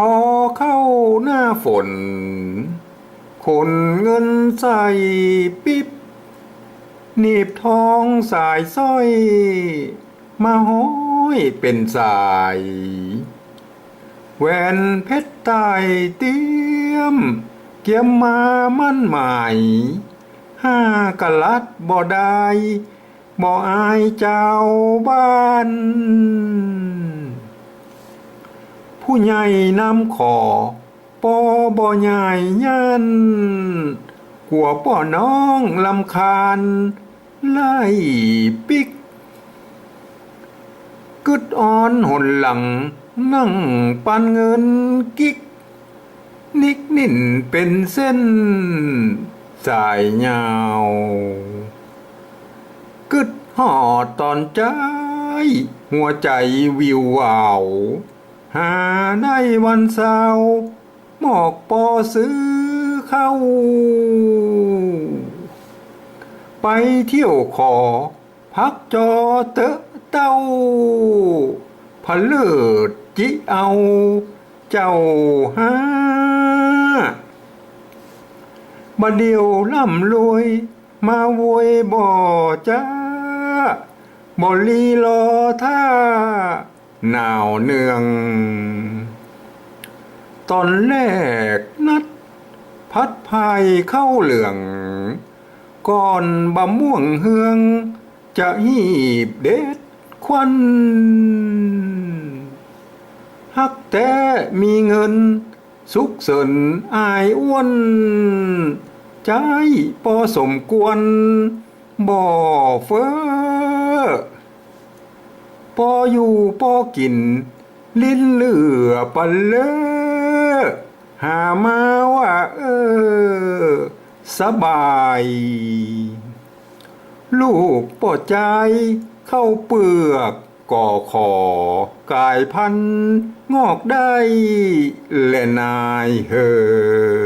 พอเข้าหน้าฝน คนเงินใส่ปิ๊บหนีบทองสายสร้อย มาห้อยเป็นสายแหวนเพชรใต้เตี้ยม เกียมมามั่นหมายห้ากะลัดบ่ได้บ่อายเจ้าบ้าน ผู้ใหญ่นำขอปอบ่ใหญ่ยันกัวป่อน้องลำคาญ ไล่ปิกกึดอ่อนหนหลัง นั่งปันเงินกิก นิกนิ่นเป็นเส้น สายยาวกึดหอดตอนใจ หัวใจวิววาว หาได้วันเสาร์หมอกปอซื้อเข้า ไปเที่ยวขอ พักจอเตะเต้าพะเลิดจิเอา เจ้าหาบัดเดียวล่ำรวย มาโวยบ่อจ้าบ่ลีรอท่า หนาวเนือง ตอนแรกนัด พัดพายเข้าเหลือง ก่อนบะม่วงเฮือง จะหีบเด็ดควันฮักแต่มีเงิน สุขสนอายอ้วน ใจปอสมกวนบ่อเฟ้อ ปออยู่ปอกิน ลิ้นเหลือปันเลอหามาว่าเออ สบาย ลูกปอใจ เข้าเปลือกก่อขอกายพันงอกได้และนายเฮย